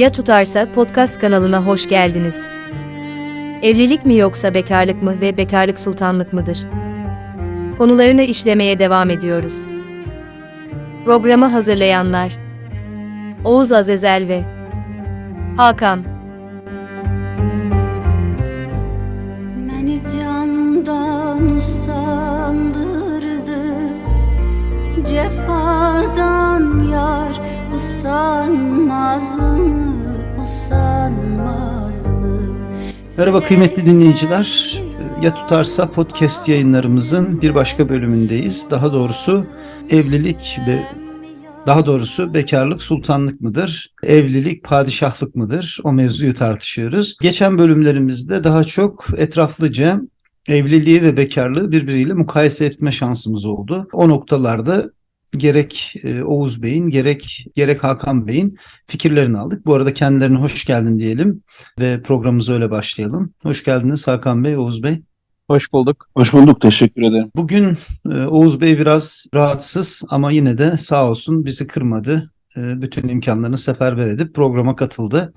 Ya Tutarsa podcast kanalına hoş geldiniz. Evlilik mi yoksa bekarlık mı ve bekarlık sultanlık mıdır? Konularını işlemeye devam ediyoruz. Programı hazırlayanlar Oğuz Azezel ve Hakan Beni candan usandırdı Cefadan yar usanmaz mı? Merhaba kıymetli dinleyiciler. Ya Tutarsa podcast yayınlarımızın bir başka bölümündeyiz. Daha doğrusu evlilik ve daha doğrusu bekarlık sultanlık mıdır? Evlilik padişahlık mıdır? O mevzuyu tartışıyoruz. Geçen bölümlerimizde daha çok etraflıca evliliği ve bekarlığı birbiriyle mukayese etme şansımız oldu. O noktalarda gerek e, Oğuz Bey'in gerek gerek Hakan Bey'in fikirlerini aldık. Bu arada kendilerine hoş geldin diyelim ve programımıza öyle başlayalım. Hoş geldiniz Hakan Bey, Oğuz Bey. Hoş bulduk. Hoş bulduk, teşekkür ederim. Bugün e, Oğuz Bey biraz rahatsız ama yine de sağ olsun bizi kırmadı. E, Bütün imkanlarını seferber edip programa katıldı.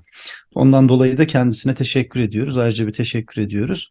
Ondan dolayı da kendisine teşekkür ediyoruz. Ayrıca bir teşekkür ediyoruz.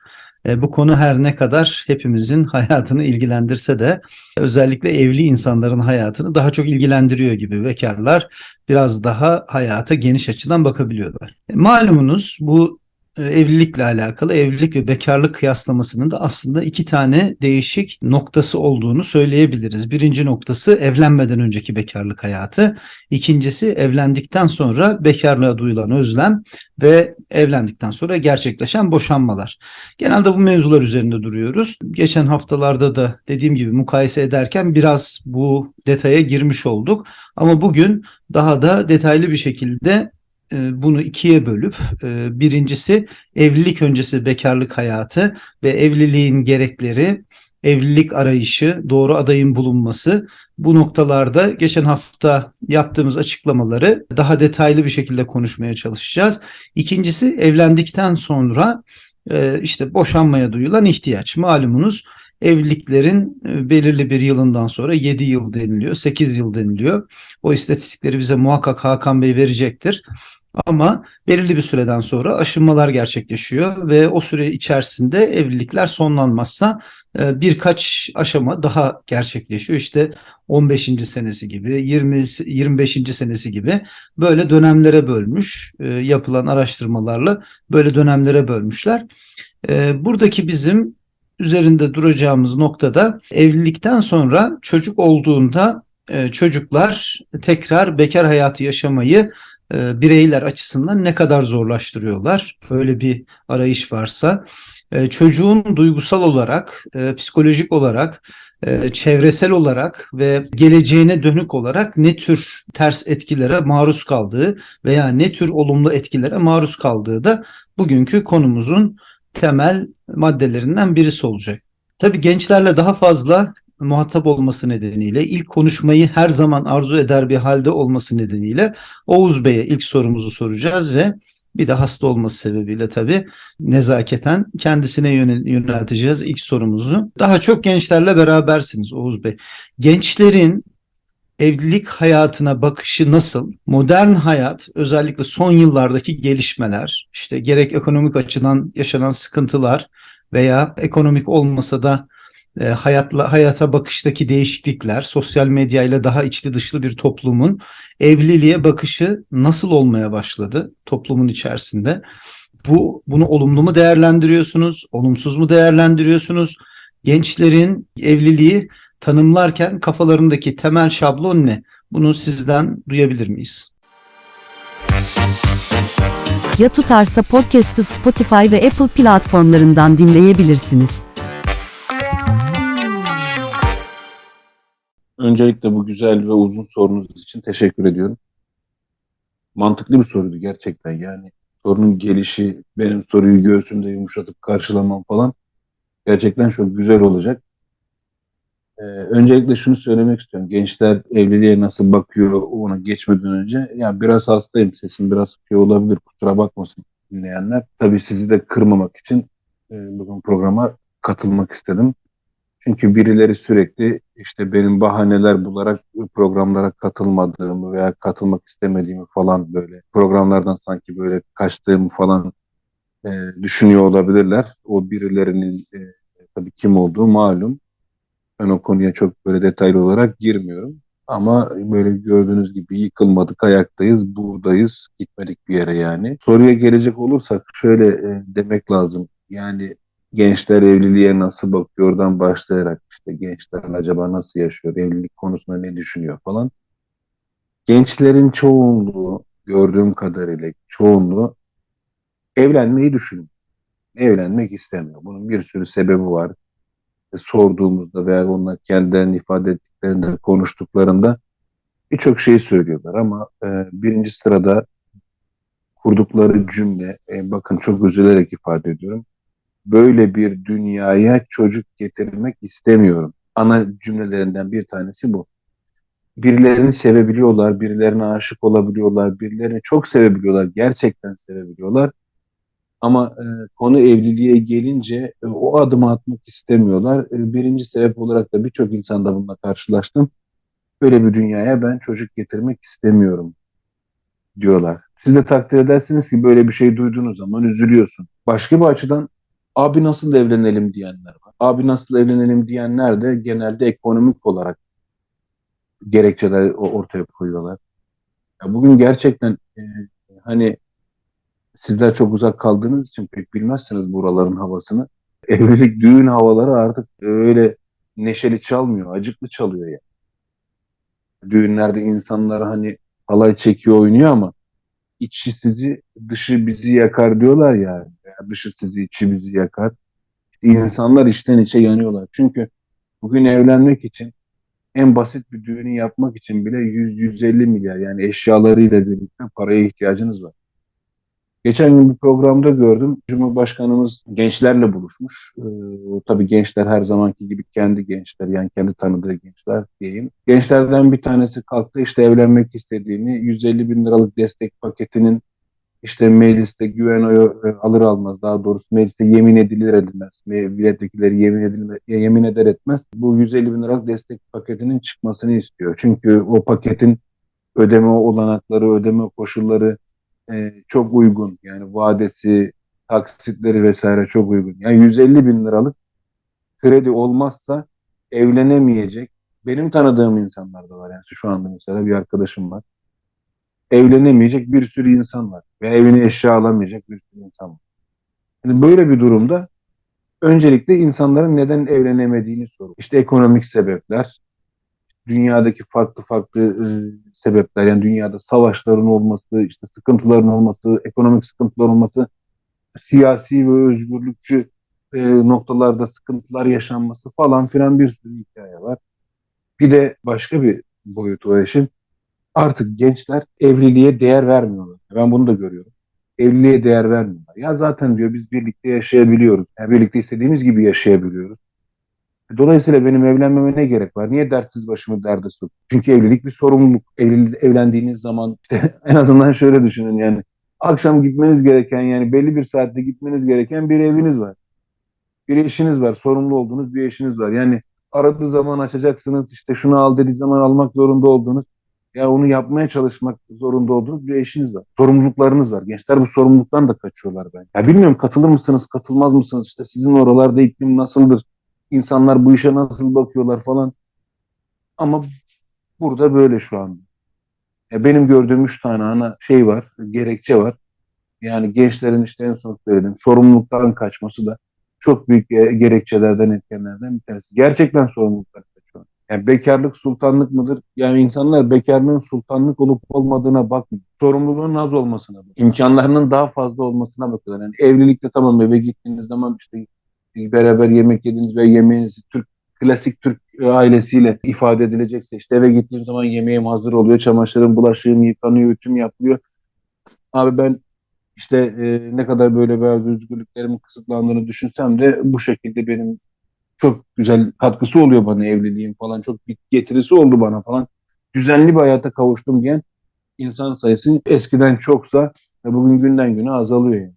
E, Bu konu her ne kadar hepimizin hayatını ilgilendirse de özellikle evli insanların hayatını daha çok ilgilendiriyor gibi. Bekarlar biraz daha hayata geniş açıdan bakabiliyorlar. E, Malumunuz bu evlilikle alakalı evlilik ve bekarlık kıyaslamasının da aslında iki tane değişik noktası olduğunu söyleyebiliriz. Birinci noktası evlenmeden önceki bekarlık hayatı. İkincisi evlendikten sonra bekarlığa duyulan özlem ve evlendikten sonra gerçekleşen boşanmalar. Genelde bu mevzular üzerinde duruyoruz. Geçen haftalarda da dediğim gibi mukayese ederken biraz bu detaya girmiş olduk. Ama bugün daha da detaylı bir şekilde e, bunu ikiye bölüp e, birincisi evlilik öncesi bekarlık hayatı ve evliliğin gerekleri, evlilik arayışı, doğru adayın bulunması bu noktalarda geçen hafta yaptığımız açıklamaları daha detaylı bir şekilde konuşmaya çalışacağız. İkincisi evlendikten sonra e, işte boşanmaya duyulan ihtiyaç. Malumunuz evliliklerin e, belirli bir yılından sonra 7 yıl deniliyor, 8 yıl deniliyor. O istatistikleri bize muhakkak Hakan Bey verecektir. Ama belirli bir süreden sonra aşınmalar gerçekleşiyor ve o süre içerisinde evlilikler sonlanmazsa e, birkaç aşama daha gerçekleşiyor. İşte 15. senesi gibi, 20 25. senesi gibi böyle dönemlere bölmüş e, yapılan araştırmalarla böyle dönemlere bölmüşler. E, Buradaki bizim üzerinde duracağımız noktada evlilikten sonra çocuk olduğunda çocuklar tekrar bekar hayatı yaşamayı e, bireyler açısından ne kadar zorlaştırıyorlar? Öyle bir arayış varsa e, çocuğun duygusal olarak, e, psikolojik olarak, e, çevresel olarak ve geleceğine dönük olarak ne tür ters etkilere maruz kaldığı veya ne tür olumlu etkilere maruz kaldığı da bugünkü konumuzun temel maddelerinden birisi olacak. Tabii gençlerle daha fazla muhatap olması nedeniyle, ilk konuşmayı her zaman arzu eder bir halde olması nedeniyle Oğuz Bey'e ilk sorumuzu soracağız ve bir de hasta olması sebebiyle tabii nezaketen kendisine yönel- yönelteceğiz ilk sorumuzu. Daha çok gençlerle berabersiniz Oğuz Bey. Gençlerin evlilik hayatına bakışı nasıl? Modern hayat özellikle son yıllardaki gelişmeler, işte gerek ekonomik açıdan yaşanan sıkıntılar veya ekonomik olmasa da e, hayatla hayata bakıştaki değişiklikler, sosyal medyayla daha içli dışlı bir toplumun evliliğe bakışı nasıl olmaya başladı toplumun içerisinde? Bu bunu olumlu mu değerlendiriyorsunuz, olumsuz mu değerlendiriyorsunuz? Gençlerin evliliği tanımlarken kafalarındaki temel şablon ne? Bunu sizden duyabilir miyiz? Ya Tutarsa Podcast'ı Spotify ve Apple platformlarından dinleyebilirsiniz. Öncelikle bu güzel ve uzun sorunuz için teşekkür ediyorum. Mantıklı bir soruydu gerçekten yani. Sorunun gelişi, benim soruyu göğsümde yumuşatıp karşılamam falan gerçekten çok güzel olacak. Ee, öncelikle şunu söylemek istiyorum. Gençler evliliğe nasıl bakıyor ona geçmeden önce. Ya biraz hastayım, sesim biraz şey olabilir. Kusura bakmasın dinleyenler. Tabii sizi de kırmamak için e, bugün programa katılmak istedim. Çünkü birileri sürekli işte benim bahaneler bularak programlara katılmadığımı veya katılmak istemediğimi falan böyle programlardan sanki böyle kaçtığımı falan e, düşünüyor olabilirler. O birilerinin e, tabii kim olduğu malum. Ben o konuya çok böyle detaylı olarak girmiyorum. Ama böyle gördüğünüz gibi yıkılmadık, ayaktayız, buradayız, gitmedik bir yere yani. Soruya gelecek olursak şöyle e, demek lazım. Yani gençler evliliğe nasıl bakıyor oradan başlayarak işte gençler acaba nasıl yaşıyor, evlilik konusunda ne düşünüyor falan. Gençlerin çoğunluğu gördüğüm kadarıyla çoğunluğu evlenmeyi düşünüyor. Evlenmek istemiyor. Bunun bir sürü sebebi var. E, sorduğumuzda veya onlar kendilerini ifade ettiklerinde, konuştuklarında birçok şey söylüyorlar ama e, birinci sırada kurdukları cümle, e, bakın çok üzülerek ifade ediyorum. Böyle bir dünyaya çocuk getirmek istemiyorum. Ana cümlelerinden bir tanesi bu. Birilerini sevebiliyorlar, birilerine aşık olabiliyorlar, birilerini çok sevebiliyorlar, gerçekten sevebiliyorlar. Ama e, konu evliliğe gelince e, o adımı atmak istemiyorlar. E, birinci sebep olarak da birçok insanda bununla karşılaştım. Böyle bir dünyaya ben çocuk getirmek istemiyorum diyorlar. Siz de takdir edersiniz ki böyle bir şey duyduğunuz zaman üzülüyorsun. Başka bir açıdan abi nasıl evlenelim diyenler var. Abi nasıl evlenelim diyenler de genelde ekonomik olarak gerekçeler ortaya koyuyorlar. Ya bugün gerçekten e, hani sizler çok uzak kaldığınız için pek bilmezsiniz buraların havasını. Evlilik düğün havaları artık öyle neşeli çalmıyor, acıklı çalıyor ya. Düğünlerde insanlar hani halay çekiyor oynuyor ama içi sizi dışı bizi yakar diyorlar ya. Veya dışı sizi içi bizi yakar. İnsanlar içten içe yanıyorlar. Çünkü bugün evlenmek için en basit bir düğünü yapmak için bile 100-150 milyar yani eşyalarıyla birlikte paraya ihtiyacınız var. Geçen gün bir programda gördüm. Cumhurbaşkanımız gençlerle buluşmuş. Ee, tabii gençler her zamanki gibi kendi gençler yani kendi tanıdığı gençler diyeyim. Gençlerden bir tanesi kalktı işte evlenmek istediğini 150 bin liralık destek paketinin işte mecliste güven oyu e, alır almaz daha doğrusu mecliste yemin edilir edilmez. Me- Milletvekilleri yemin, edilme, yemin eder etmez. Bu 150 bin liralık destek paketinin çıkmasını istiyor. Çünkü o paketin ödeme olanakları, ödeme koşulları e, çok uygun. Yani vadesi, taksitleri vesaire çok uygun. Yani 150 bin liralık kredi olmazsa evlenemeyecek. Benim tanıdığım insanlar da var. Yani şu anda mesela bir arkadaşım var. Evlenemeyecek bir sürü insan var. Ve evine eşya alamayacak bir sürü insan var. Yani böyle bir durumda öncelikle insanların neden evlenemediğini sorun. İşte ekonomik sebepler, dünyadaki farklı farklı e, sebepler yani dünyada savaşların olması, işte sıkıntıların olması, ekonomik sıkıntılar olması, siyasi ve özgürlükçü e, noktalarda sıkıntılar yaşanması falan filan bir sürü hikaye var. Bir de başka bir boyutu o işin. Artık gençler evliliğe değer vermiyorlar. Ben bunu da görüyorum. Evliliğe değer vermiyorlar. Ya zaten diyor biz birlikte yaşayabiliyoruz. Yani birlikte istediğimiz gibi yaşayabiliyoruz. Dolayısıyla benim evlenmeme ne gerek var? Niye dertsiz başımı derde sok? Çünkü evlilik bir sorumluluk. Evli, evlendiğiniz zaman işte en azından şöyle düşünün yani. Akşam gitmeniz gereken yani belli bir saatte gitmeniz gereken bir eviniz var. Bir eşiniz var. Sorumlu olduğunuz bir eşiniz var. Yani aradığı zaman açacaksınız. işte şunu al dediği zaman almak zorunda olduğunuz ya onu yapmaya çalışmak zorunda olduğunuz bir eşiniz var. Sorumluluklarınız var. Gençler bu sorumluluktan da kaçıyorlar ben. Ya bilmiyorum katılır mısınız, katılmaz mısınız? İşte sizin oralarda iklim nasıldır? İnsanlar bu işe nasıl bakıyorlar falan. Ama burada böyle şu an. Ya benim gördüğüm üç tane ana şey var, gerekçe var. Yani gençlerin işte en son söylediğim sorumluluktan kaçması da çok büyük ge- gerekçelerden, etkenlerden bir tanesi. Gerçekten sorumluluktan. Yani bekarlık sultanlık mıdır? Yani insanlar bekarlığın sultanlık olup olmadığına bakmıyor. Sorumluluğun az olmasına bakıyor. İmkanlarının daha fazla olmasına bakıyorlar. Yani evlilikte tamam eve gittiğiniz zaman işte beraber yemek yediniz ve yemeğinizi Türk klasik Türk ailesiyle ifade edilecekse işte eve gittiğim zaman yemeğim hazır oluyor, çamaşırım, bulaşığım yıkanıyor, ütüm yapılıyor. Abi ben işte e, ne kadar böyle bazı özgürlüklerimin kısıtlandığını düşünsem de bu şekilde benim çok güzel katkısı oluyor bana evliliğim falan. Çok bir getirisi oldu bana falan. Düzenli bir hayata kavuştum diyen insan sayısı eskiden çoksa bugün günden güne azalıyor yani.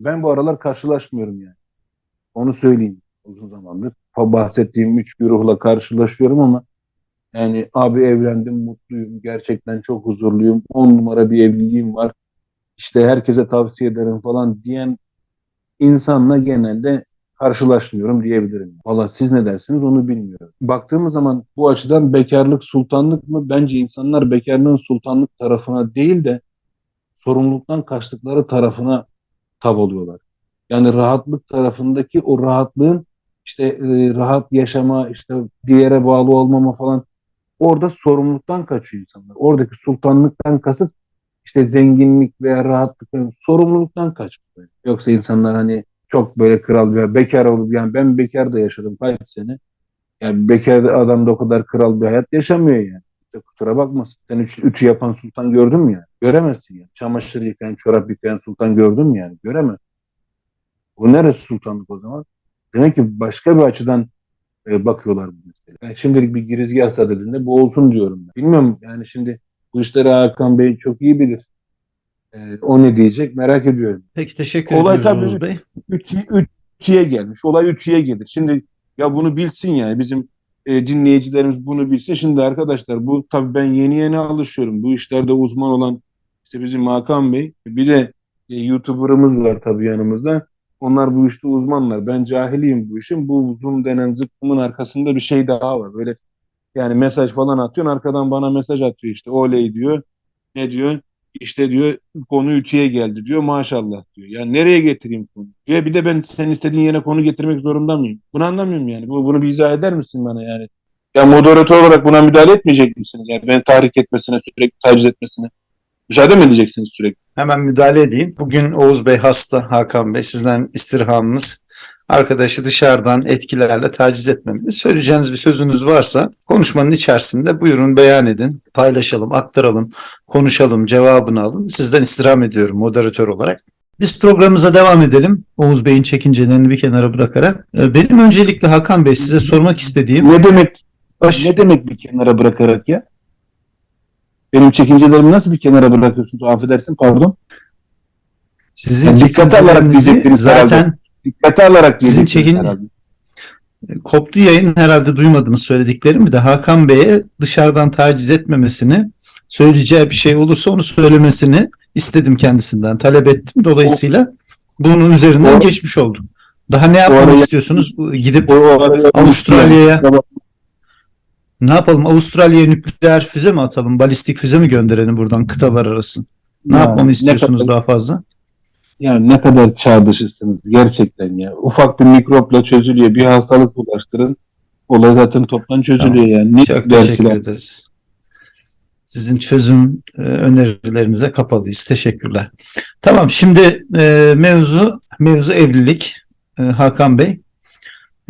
Ben bu aralar karşılaşmıyorum yani. Onu söyleyeyim uzun zamandır. bahsettiğim üç güruhla karşılaşıyorum ama yani abi evlendim mutluyum gerçekten çok huzurluyum on numara bir evliliğim var işte herkese tavsiye ederim falan diyen insanla genelde karşılaşmıyorum diyebilirim. Valla siz ne dersiniz onu bilmiyorum. Baktığımız zaman bu açıdan bekarlık sultanlık mı? Bence insanlar bekarlığın sultanlık tarafına değil de sorumluluktan kaçtıkları tarafına tav oluyorlar. Yani rahatlık tarafındaki o rahatlığın işte e, rahat yaşama, işte bir yere bağlı olmama falan orada sorumluluktan kaçıyor insanlar. Oradaki sultanlıktan kasıt işte zenginlik veya rahatlık sorumluluktan kaçmak. Yoksa insanlar hani çok böyle kral bir bekar olup yani ben bekar da yaşadım kaç sene. Yani bekar adam da o kadar kral bir hayat yaşamıyor yani. İşte kusura bakmasın. Sen üç, ütü yapan sultan gördün mü yani? Göremezsin yani. Çamaşır yıkayan, çorap yıkayan sultan gördün mü yani? Göremez. Bu neresi sultanlık o zaman? Demek ki başka bir açıdan e, bakıyorlar bu meseleye. Yani şimdilik bir girizgah sadedinde bu olsun diyorum ben. Bilmiyorum yani şimdi bu işleri Hakan Bey çok iyi bilir. E, o ne diyecek merak ediyorum. Peki teşekkür Olay ediyoruz Oğuz Bey. Ütüye, ütüye gelmiş. Olay ütüye gelir. Şimdi ya bunu bilsin yani bizim e, dinleyicilerimiz bunu bilsin. Şimdi arkadaşlar bu tabii ben yeni yeni alışıyorum. Bu işlerde uzman olan işte bizim Hakan Bey bir de e, YouTuber'ımız var tabii yanımızda. Onlar bu işte uzmanlar. Ben cahiliyim bu işin. Bu Zoom denen zıkkımın arkasında bir şey daha var. Böyle yani mesaj falan atıyorsun. Arkadan bana mesaj atıyor işte. Oley diyor. Ne diyor? İşte diyor konu ütüye geldi diyor. Maşallah diyor. Ya nereye getireyim konu? Ya bir de ben senin istediğin yere konu getirmek zorunda mıyım? Bunu anlamıyorum yani. Bu, bunu bir izah eder misin bana yani? Ya moderatör olarak buna müdahale etmeyecek misiniz? Yani beni tahrik etmesine, sürekli taciz etmesine. Müsaade mi edeceksiniz sürekli? Hemen müdahale edeyim. Bugün Oğuz Bey hasta, Hakan Bey sizden istirhamımız. Arkadaşı dışarıdan etkilerle taciz etmemeniz. Söyleyeceğiniz bir sözünüz varsa konuşmanın içerisinde buyurun beyan edin, paylaşalım, aktaralım, konuşalım, cevabını alın. Sizden istirham ediyorum moderatör olarak. Biz programımıza devam edelim. Oğuz Bey'in çekincelerini bir kenara bırakarak. Ee, Benim öncelikle Hakan Bey size sormak istediğim Ne demek baş- ne demek bir kenara bırakarak ya? Benim çekincelerimi nasıl bir kenara bırakıyorsunuz? Affedersin pardon. sizin Ya dikkate alarak diyecektiniz zaten herhalde. Dikkate alarak Sizin çekin- herhalde. koptu yayın herhalde duymadınız söylediklerimi de Hakan Bey'e dışarıdan taciz etmemesini söyleyeceği bir şey olursa onu söylemesini istedim kendisinden talep ettim. Dolayısıyla bunun üzerinden O- geçmiş oldum. Daha ne araya- istiyorsunuz? Gidip Avustralya'ya- ne yapalım? Avustralya'ya nükleer füze mi atalım? Balistik füze mi gönderelim buradan kıtalar arası? Ne Ya, yapmamı istiyorsunuz kadar- daha fazla? Yani ne kadar çağ dışısınız gerçekten ya. Ufak bir mikropla çözülüyor. Bir hastalık bulaştırın. Olay zaten toptan çözülüyor yani. Ne Çok teşekkür ederiz. Sizin çözüm e, önerilerinize kapalıyız. Teşekkürler. Tamam şimdi e, mevzu mevzu evlilik E, Hakan Bey.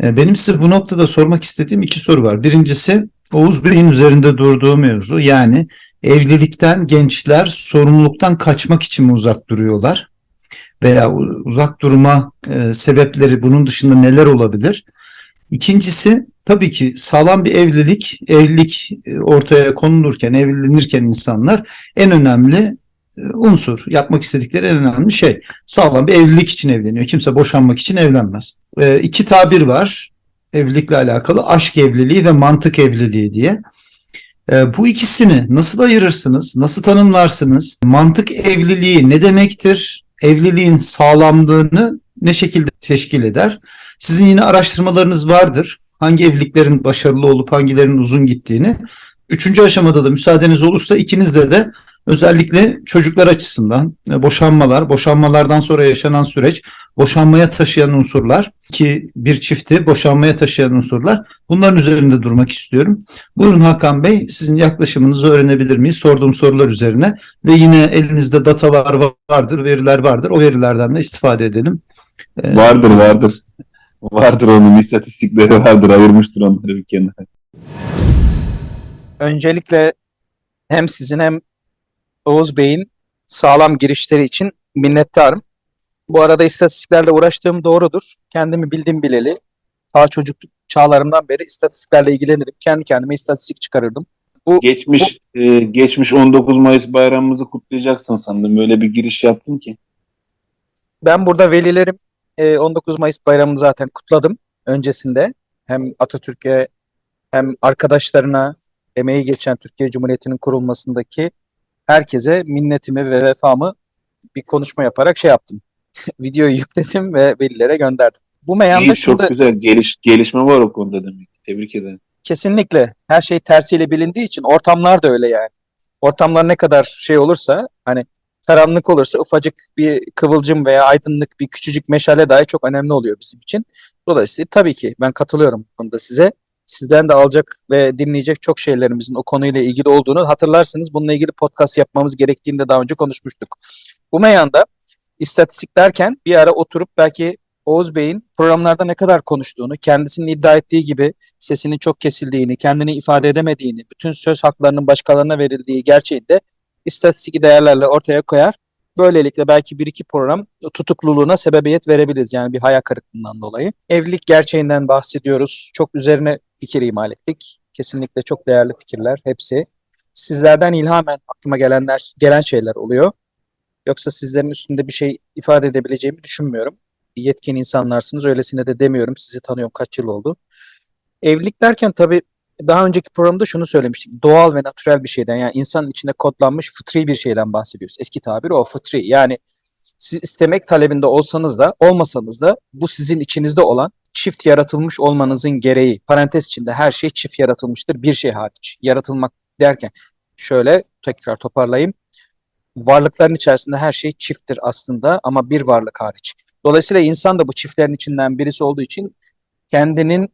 E, benim size bu noktada sormak istediğim iki soru var. Birincisi Oğuz Bey'in üzerinde durduğu mevzu yani evlilikten gençler sorumluluktan kaçmak için mi uzak duruyorlar? Veya uzak durma e, sebepleri bunun dışında neler olabilir? İkincisi tabii ki sağlam bir evlilik, evlilik e, ortaya konulurken, evlenirken insanlar en önemli e, unsur, yapmak istedikleri en önemli şey. Sağlam bir evlilik için evleniyor. Kimse boşanmak için evlenmez. E, iki tabir var evlilikle alakalı. Aşk evliliği ve mantık evliliği diye. E, bu ikisini nasıl ayırırsınız? Nasıl tanımlarsınız? Mantık evliliği ne demektir? Evliliğin sağlamlığını ne şekilde teşkil eder? Sizin yine araştırmalarınız vardır. Hangi evliliklerin başarılı olup hangilerinin uzun gittiğini. Üçüncü aşamada da müsaadeniz olursa ikinizde de özellikle çocuklar açısından e, boşanmalar, boşanmalardan sonra yaşanan süreç, boşanmaya taşıyan unsurlar ki bir çifti boşanmaya taşıyan unsurlar bunların üzerinde durmak istiyorum. Buyurun Hakan Bey sizin yaklaşımınızı öğrenebilir miyiz sorduğum sorular üzerine ve yine elinizde datalar vardır, veriler vardır. O verilerden de istifade edelim. E, Vardır vardır. Vardır onun istatistikleri vardır. Ayırmıştır onları bir kenara. öncelikle hem sizin hem Oğuz Bey'in sağlam girişleri için minnettarım. Bu arada istatistiklerle uğraştığım doğrudur. Kendimi bildim bileli. Ta çocukluk çağlarımdan beri istatistiklerle ilgilenirim. Kendi kendime istatistik çıkarırdım. Geçmiş e, geçmiş 19 Mayıs bayramımızı kutlayacaksın sandım. Böyle bir giriş yaptın ki. Ben burada velilerim e, 19 Mayıs bayramını zaten kutladım öncesinde. Hem Atatürk'e hem arkadaşlarına emeği geçen Türkiye Cumhuriyeti'nin kurulmasındaki herkese minnetimi ve vefamı bir konuşma yaparak şey yaptım. Videoyu yükledim ve velilere gönderdim. Bu meyanda İyi, şunu çok güzel geliş, gelişme var o konuda demek. Tebrik ederim. kesinlikle her şey tersiyle bilindiği için ortamlar da öyle yani. Ortamlar ne kadar şey olursa hani karanlık olursa ufacık bir kıvılcım veya aydınlık bir küçücük meşale dahi çok önemli oluyor bizim için. Dolayısıyla tabii ki ben katılıyorum bu konuda size. Sizden de alacak ve dinleyecek çok şeylerimizin o konuyla ilgili olduğunu hatırlarsınız. Bununla ilgili podcast yapmamız gerektiğini de daha önce konuşmuştuk. Bu meyanda istatistik derken bir ara oturup belki Oğuz Bey'in programlarda ne kadar konuştuğunu, kendisinin iddia ettiği gibi sesinin çok kesildiğini, kendini ifade edemediğini, bütün söz haklarının başkalarına verildiği gerçeğini de istatistik değerlerle ortaya koyar. Böylelikle belki bir iki program tutukluluğuna sebebiyet verebiliriz yani bir hayal kırıklığından dolayı. Evlilik gerçeğinden bahsediyoruz. Çok üzerine fikir imal ettik. Kesinlikle çok değerli fikirler hepsi. Sizlerden ilhamen aklıma gelenler, gelen şeyler oluyor. Yoksa sizlerin üstünde bir şey ifade edebileceğimi düşünmüyorum. Yetkin insanlarsınız öylesine de demiyorum. Sizi tanıyorum kaç yıl oldu. Evlilik derken tabii daha önceki programda şunu söylemiştik. Doğal ve natürel bir şeyden yani insanın içinde kodlanmış fıtri bir şeyden bahsediyoruz. Eski tabiri o fıtri. Yani siz istemek talebinde olsanız da olmasanız da bu sizin içinizde olan çift yaratılmış olmanızın gereği. Parantez içinde her şey çift yaratılmıştır bir şey hariç. Yaratılmak derken şöyle tekrar toparlayayım. Varlıkların içerisinde her şey çifttir aslında ama bir varlık hariç. Dolayısıyla insan da bu çiftlerin içinden birisi olduğu için kendinin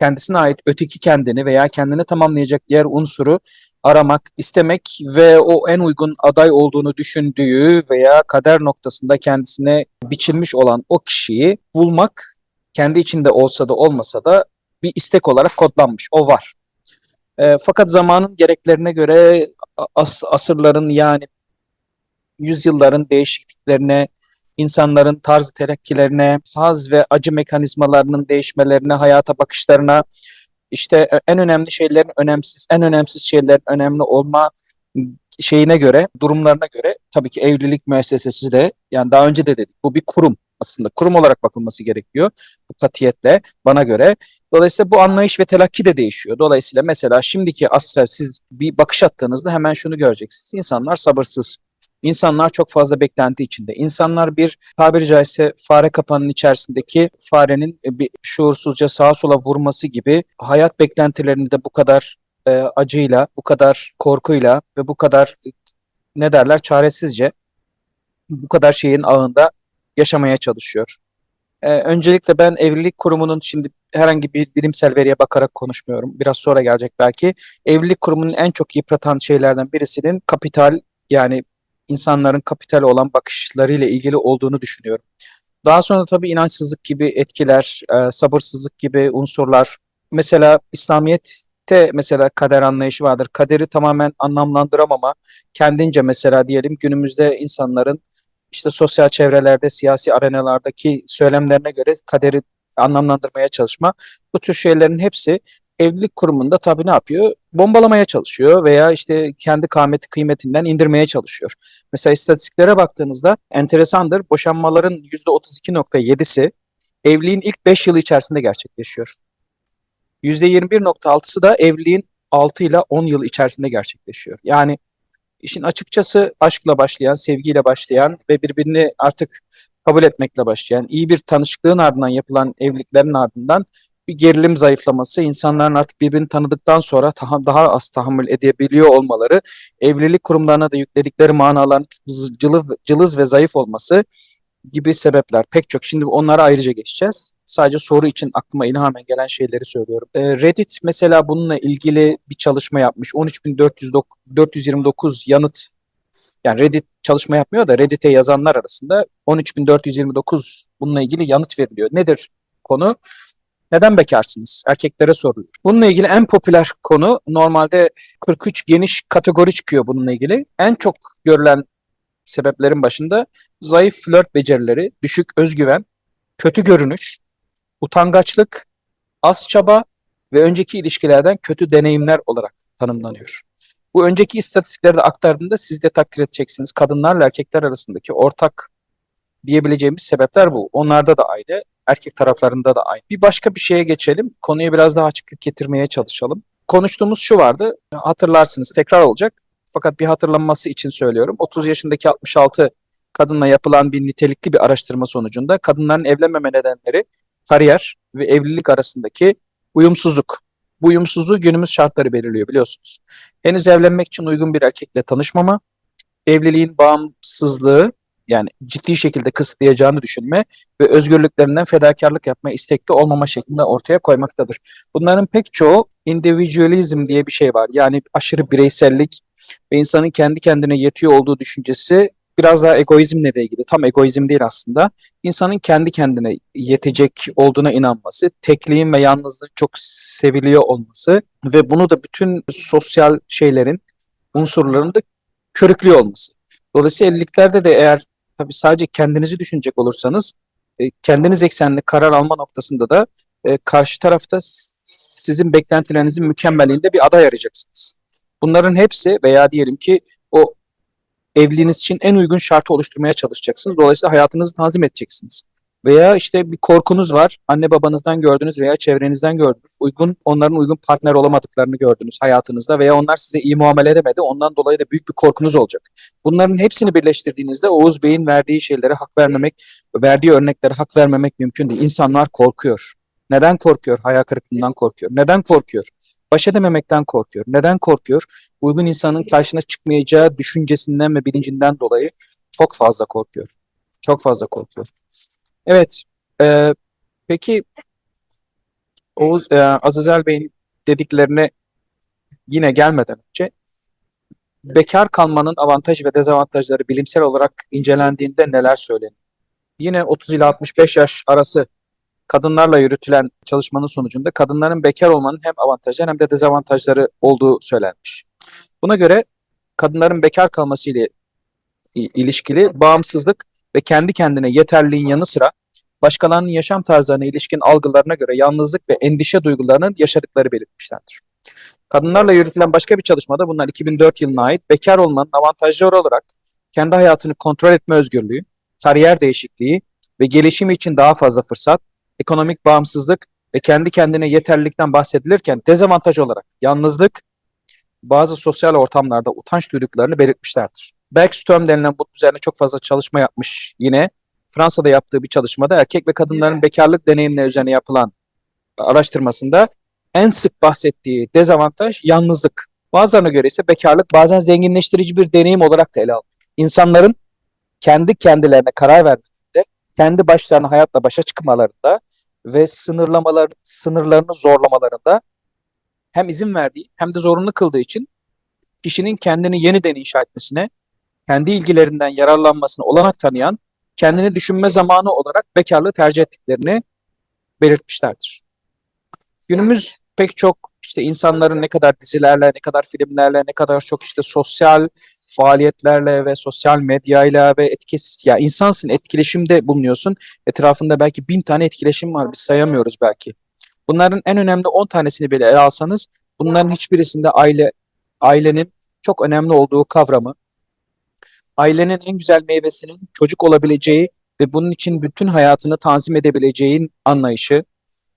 kendisine ait öteki kendini veya kendini tamamlayacak diğer unsuru aramak, istemek ve o en uygun aday olduğunu düşündüğü veya kader noktasında kendisine biçilmiş olan o kişiyi bulmak kendi içinde olsa da olmasa da bir istek olarak kodlanmış. O var. E, fakat zamanın gereklerine göre as- asırların yani yüzyılların değişikliklerine, insanların tarz terakkilerine, haz ve acı mekanizmalarının değişmelerine, hayata bakışlarına, işte en önemli şeylerin önemsiz, en önemsiz şeylerin önemli olma şeyine göre, durumlarına göre tabii ki evlilik müessesesi de yani daha önce de dedik bu bir kurum aslında. Kurum olarak bakılması gerekiyor bu katiyetle bana göre. Dolayısıyla bu anlayış ve telakki de değişiyor. Dolayısıyla mesela şimdiki asra siz bir bakış attığınızda hemen şunu göreceksiniz. İnsanlar sabırsız. İnsanlar çok fazla beklenti içinde. İnsanlar bir tabiri caizse fare kapanın içerisindeki farenin bir şuursuzca sağa sola vurması gibi hayat beklentilerini de bu kadar e, acıyla, bu kadar korkuyla ve bu kadar e, ne derler çaresizce bu kadar şeyin ağında yaşamaya çalışıyor. E, öncelikle ben evlilik kurumunun şimdi herhangi bir bilimsel veriye bakarak konuşmuyorum. Biraz sonra gelecek belki. Evlilik kurumunun en çok yıpratan şeylerden birisinin kapital yani insanların kapital olan bakışlarıyla ilgili olduğunu düşünüyorum. Daha sonra tabii inançsızlık gibi etkiler, e, sabırsızlık gibi unsurlar. Mesela İslamiyet'te mesela kader anlayışı vardır. Kaderi tamamen anlamlandıramama, kendince mesela diyelim günümüzde insanların işte sosyal çevrelerde, siyasi arenalardaki söylemlerine göre kaderi anlamlandırmaya çalışma. Bu tür şeylerin hepsi evlilik kurumunda tabii ne yapıyor? Bombalamaya çalışıyor veya işte kendi kâmeti kıymetinden indirmeye çalışıyor. Mesela istatistiklere baktığınızda enteresandır. Boşanmaların %32.7'si evliliğin ilk 5 yılı içerisinde gerçekleşiyor. %21.6'sı da evliliğin 6 ile 10 yıl içerisinde gerçekleşiyor. Yani işin açıkçası aşkla başlayan, sevgiyle başlayan ve birbirini artık kabul etmekle başlayan, iyi bir tanışıklığın ardından yapılan evliliklerin ardından bir gerilim zayıflaması, insanların artık birbirini tanıdıktan sonra daha, daha az tahammül edebiliyor olmaları, evlilik kurumlarına da yükledikleri manaların cılız, cılız ve zayıf olması gibi sebepler pek çok. Şimdi onlara ayrıca geçeceğiz. Sadece soru için aklıma ilhamen gelen şeyleri söylüyorum. Ee, Reddit mesela bununla ilgili bir çalışma yapmış. 13.429 yanıt yani Reddit çalışma yapmıyor da Reddit'e yazanlar arasında 13.429 bununla ilgili yanıt veriliyor. Nedir konu? Neden bekarsınız? Erkeklere soruluyor. Bununla ilgili en popüler konu normalde 43 geniş kategori çıkıyor bununla ilgili. En çok görülen sebeplerin başında zayıf flört becerileri, düşük özgüven, kötü görünüş, utangaçlık, az çaba ve önceki ilişkilerden kötü deneyimler olarak tanımlanıyor. Bu önceki istatistikleri de aktardığımda siz de takdir edeceksiniz. Kadınlarla erkekler arasındaki ortak diyebileceğimiz sebepler bu. Onlarda da aynı, Erkek taraflarında da aynı. Bir başka bir şeye geçelim. Konuya biraz daha açıklık getirmeye çalışalım. Konuştuğumuz şu vardı. Hatırlarsınız tekrar olacak. Fakat bir hatırlanması için söylüyorum. 30 yaşındaki 66 kadınla yapılan bir nitelikli bir araştırma sonucunda kadınların evlenmeme nedenleri kariyer ve evlilik arasındaki uyumsuzluk. Bu uyumsuzluğu günümüz şartları belirliyor biliyorsunuz. Henüz evlenmek için uygun bir erkekle tanışmama, evliliğin bağımsızlığı yani ciddi şekilde kısıtlayacağını düşünme ve özgürlüklerinden fedakarlık yapmaya istekli olmama şeklinde ortaya koymaktadır. Bunların pek çoğu individualizm diye bir şey var. Yani aşırı bireysellik ve insanın kendi kendine yetiyor olduğu düşüncesi biraz daha egoizmle de ilgili. Tam egoizm değil aslında. İnsanın kendi kendine yetecek olduğuna inanması, tekliğin ve yalnızlığın çok seviliyor olması ve bunu da bütün sosyal şeylerin unsurlarını da körüklüyor olması. Dolayısıyla evliliklerde de eğer tabii sadece kendinizi düşünecek olursanız e, kendiniz eksenli karar alma noktasında da e, karşı tarafta sizin beklentilerinizin mükemmelliğinde bir aday arayacaksınız. Bunların hepsi veya diyelim ki o evliliğiniz için en uygun şartı oluşturmaya çalışacaksınız. Dolayısıyla hayatınızı tanzim edeceksiniz. Veya işte bir korkunuz var. Anne babanızdan gördünüz veya çevrenizden gördünüz. Uygun, onların uygun partner olamadıklarını gördünüz hayatınızda veya onlar size iyi muamele edemedi. Ondan dolayı da büyük bir korkunuz olacak. Bunların hepsini birleştirdiğinizde Oğuz Bey'in verdiği şeylere hak vermemek, verdiği örneklere hak vermemek mümkün değil. İnsanlar korkuyor. Neden korkuyor? Hayal kırıklığından korkuyor. Neden korkuyor? Baş edememekten korkuyor. Neden korkuyor? Uygun insanın karşına çıkmayacağı düşüncesinden ve bilincinden dolayı çok fazla korkuyor. Çok fazla korkuyor. Evet. e, peki Oğuz, e, Azazel Bey'in dediklerine yine gelmeden önce bekar kalmanın avantaj ve dezavantajları bilimsel olarak incelendiğinde neler söylenir? Yine 30 ila 65 yaş arası kadınlarla yürütülen çalışmanın sonucunda kadınların bekar olmanın hem avantajları hem de dezavantajları olduğu söylenmiş. Buna göre kadınların bekar kalması ile ilişkili bağımsızlık ve kendi kendine yeterliliğin yanı sıra başkalarının yaşam tarzlarına ilişkin algılarına göre yalnızlık ve endişe duygularının yaşadıkları belirtmişlerdir. Kadınlarla yürütülen başka bir çalışmada bunlar 2004 yılına ait bekar olmanın avantajları olarak kendi hayatını kontrol etme özgürlüğü, kariyer değişikliği ve gelişimi için daha fazla fırsat, ekonomik bağımsızlık ve kendi kendine yeterlilikten bahsedilirken dezavantaj olarak yalnızlık, bazı sosyal ortamlarda utanç duyduklarını belirtmişlerdir. Bergström denilen bu üzerine çok fazla çalışma yapmış yine. Fransa'da yaptığı bir çalışmada erkek ve kadınların bekarlık deneyimleri üzerine yapılan araştırmasında en sık bahsettiği dezavantaj yalnızlık. Bazılarına göre ise bekarlık bazen zenginleştirici bir deneyim olarak da ele alınıyor. İnsanların kendi kendilerine karar vermelerinde, kendi başlarına hayatla başa çıkmalarında ve sınırlamalar, sınırlarını zorlamalarında hem izin verdiği hem de zorunlu kıldığı için kişinin kendini yeniden inşa etmesine, kendi ilgilerinden yararlanmasına olanak tanıyan, kendini düşünme zamanı olarak bekarlığı tercih ettiklerini belirtmişlerdir. Günümüz pek çok işte insanların ne kadar dizilerle, ne kadar filmlerle, ne kadar çok işte sosyal faaliyetlerle ve sosyal medyayla ve etkisiz ya insansın etkileşimde bulunuyorsun. Etrafında belki bin tane etkileşim var biz sayamıyoruz belki. Bunların en önemli 10 tanesini bile ele alsanız bunların hiçbirisinde aile ailenin çok önemli olduğu kavramı, ailenin en güzel meyvesinin çocuk olabileceği ve bunun için bütün hayatını tanzim edebileceğin anlayışı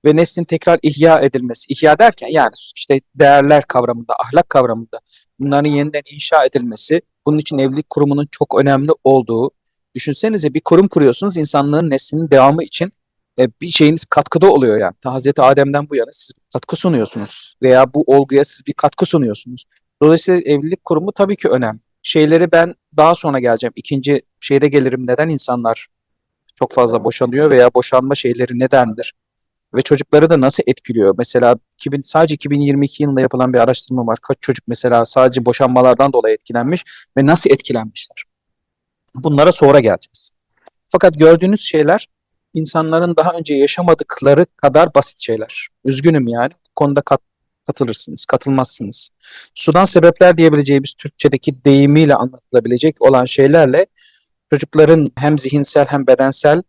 ve neslin tekrar ihya edilmesi. İhya derken yani işte değerler kavramında, ahlak kavramında bunların yeniden inşa edilmesi, bunun için evlilik kurumunun çok önemli olduğu. Düşünsenize bir kurum kuruyorsunuz insanlığın neslinin devamı için e, bir şeyiniz katkıda oluyor yani. Ta Hazreti Adem'den bu yana siz katkı sunuyorsunuz veya bu olguya siz bir katkı sunuyorsunuz. Dolayısıyla evlilik kurumu tabii ki önemli. Şeyleri ben daha sonra geleceğim. İkinci şeyde gelirim. Neden insanlar çok fazla boşanıyor veya boşanma şeyleri nedendir? Ve çocukları da nasıl etkiliyor? Mesela 2000, sadece 2022 yılında yapılan bir araştırma var. Kaç çocuk mesela sadece boşanmalardan dolayı etkilenmiş ve nasıl etkilenmişler? Bunlara sonra geleceğiz. Fakat gördüğünüz şeyler insanların daha önce yaşamadıkları kadar basit şeyler. Üzgünüm yani. Bu konuda kat, katılırsınız, katılmazsınız. Sudan sebepler diyebileceğimiz Türkçedeki deyimiyle anlatılabilecek olan şeylerle çocukların hem zihinsel hem bedensel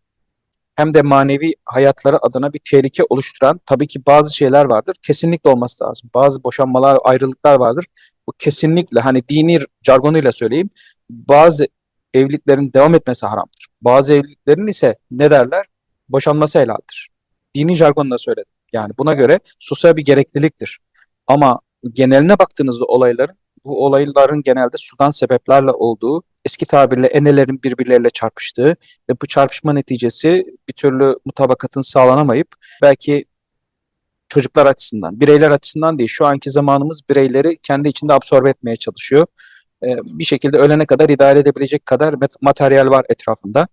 hem de manevi hayatları adına bir tehlike oluşturan tabii ki bazı şeyler vardır. Kesinlikle olması lazım. Bazı boşanmalar, ayrılıklar vardır. Bu kesinlikle hani dini jargonuyla söyleyeyim. Bazı evliliklerin devam etmesi haramdır. Bazı evliliklerin ise ne derler? boşanması helaldir. Dini jargonla söyledim. Yani buna göre sosyal bir gerekliliktir. Ama geneline baktığınızda olayların bu olayların genelde sudan sebeplerle olduğu, eski tabirle enelerin birbirleriyle çarpıştığı ve bu çarpışma neticesi bir türlü mutabakatın sağlanamayıp belki çocuklar açısından, bireyler açısından değil, şu anki zamanımız bireyleri kendi içinde absorbe etmeye çalışıyor. Ee, bir şekilde ölene kadar idare edebilecek kadar mat- materyal var etrafında.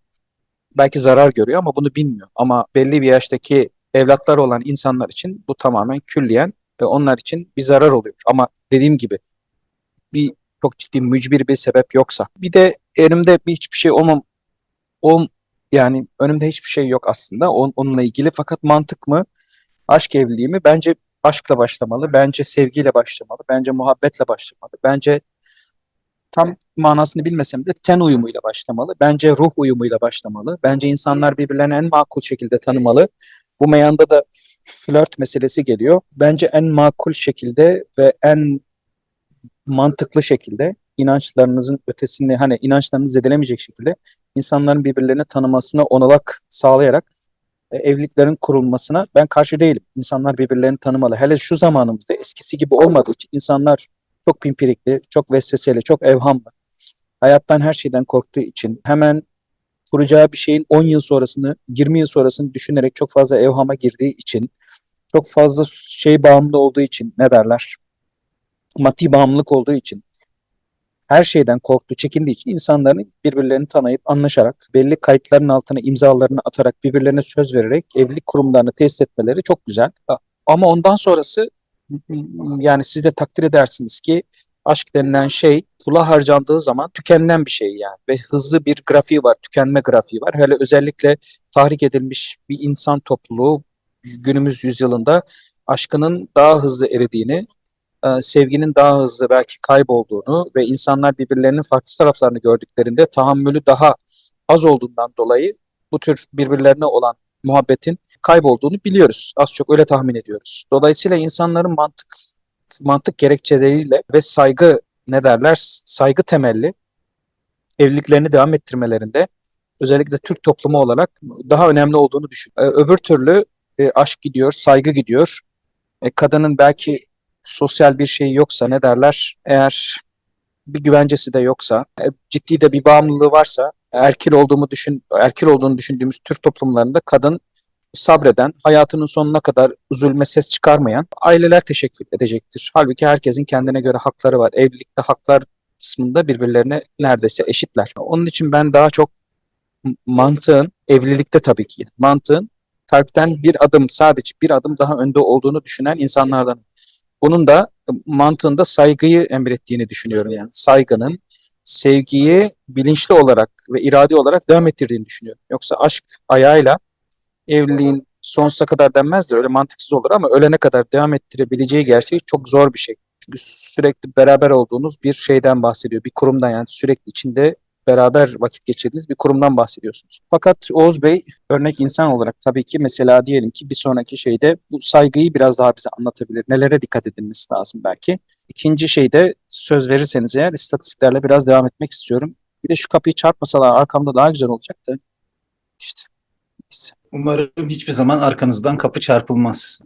Belki zarar görüyor ama bunu bilmiyor. Ama belli bir yaştaki evlatlar olan insanlar için bu tamamen külliyen ve onlar için bir zarar oluyor. Ama dediğim gibi bir çok ciddi mücbir bir sebep yoksa. Bir de elimde bir hiçbir şey olmam ol, yani önümde hiçbir şey yok aslında on- onunla ilgili fakat mantık mı? Aşk evliliği mi? Bence aşkla başlamalı. Bence sevgiyle başlamalı. Bence muhabbetle başlamalı. Bence tam manasını bilmesem de ten uyumuyla başlamalı. Bence ruh uyumuyla başlamalı. Bence insanlar birbirlerini en makul şekilde tanımalı. Bu meyanda da flört meselesi geliyor. Bence en makul şekilde ve en mantıklı şekilde inançlarınızın ötesini hani inançlarınızı zedelemeyecek şekilde insanların birbirlerini tanımasına onanak sağlayarak e, evliliklerin kurulmasına ben karşı değilim. İnsanlar birbirlerini tanımalı. Hele şu zamanımızda eskisi gibi olmadığı için insanlar çok pimpirikli, çok vesveseli, çok evhamlı. Hayattan her şeyden korktuğu için hemen kuracağı bir şeyin 10 yıl sonrasını, 20 yıl sonrasını düşünerek çok fazla evhama girdiği için, çok fazla şey bağımlı olduğu için ne derler? Maddi bağımlılık olduğu için her şeyden korktuğu, çekindiği için insanların birbirlerini tanıyıp anlaşarak, belli kayıtların altına imzalarını atarak, birbirlerine söz vererek evlilik kurumlarını tesis etmeleri çok güzel. Ama ondan sonrası yani siz de takdir edersiniz ki aşk denilen şey pula harcandığı zaman tükenilen bir şey yani ve hızlı bir grafiği var, tükenme grafiği var. Hele özellikle tahrik edilmiş bir insan topluluğu günümüz yüzyılında aşkının daha hızlı eridiğini, e, sevginin daha hızlı belki kaybolduğunu ve insanlar birbirlerinin farklı taraflarını gördüklerinde tahammülü daha az olduğundan dolayı bu tür birbirlerine olan muhabbetin kaybolduğunu biliyoruz. Az çok öyle tahmin ediyoruz. Dolayısıyla insanların mantık mantık gerekçeleriyle ve saygı ne derler saygı temelli evliliklerini devam ettirmelerinde özellikle Türk toplumu olarak daha önemli olduğunu düşün. Ee, öbür türlü e, aşk gidiyor, saygı gidiyor. E, kadının belki sosyal bir şeyi yoksa ne derler eğer bir güvencesi de yoksa e, ciddi de bir bağımlılığı varsa erkil olduğumu düşün erkil olduğunu düşündüğümüz Türk toplumlarında kadın sabreden, hayatının sonuna kadar üzülme ses çıkarmayan aileler teşekkür edecektir. Halbuki herkesin kendine göre hakları var. Evlilikte haklar kısmında birbirlerine neredeyse eşitler. Onun için ben daha çok mantığın, evlilikte tabii ki mantığın kalpten bir adım sadece bir adım daha önde olduğunu düşünen insanlardan. Bunun da mantığında saygıyı emrettiğini düşünüyorum. Yani saygının sevgiyi bilinçli olarak ve iradi olarak devam ettirdiğini düşünüyorum. Yoksa aşk ayağıyla evliliğin sonsuza kadar denmez de öyle mantıksız olur ama ölene kadar devam ettirebileceği gerçeği çok zor bir şey. Çünkü sürekli beraber olduğunuz bir şeyden bahsediyor. Bir kurumdan yani sürekli içinde beraber vakit geçirdiğiniz bir kurumdan bahsediyorsunuz. Fakat Oğuz Bey örnek insan olarak tabii ki mesela diyelim ki bir sonraki şeyde bu saygıyı biraz daha bize anlatabilir. Nelere dikkat edilmesi lazım belki. İkinci şeyde söz verirseniz eğer istatistiklerle biraz devam etmek istiyorum. Bir de şu kapıyı çarpmasalar arkamda daha güzel olacaktı. İşte. neyse. Umarım hiçbir zaman arkanızdan kapı çarpılmaz.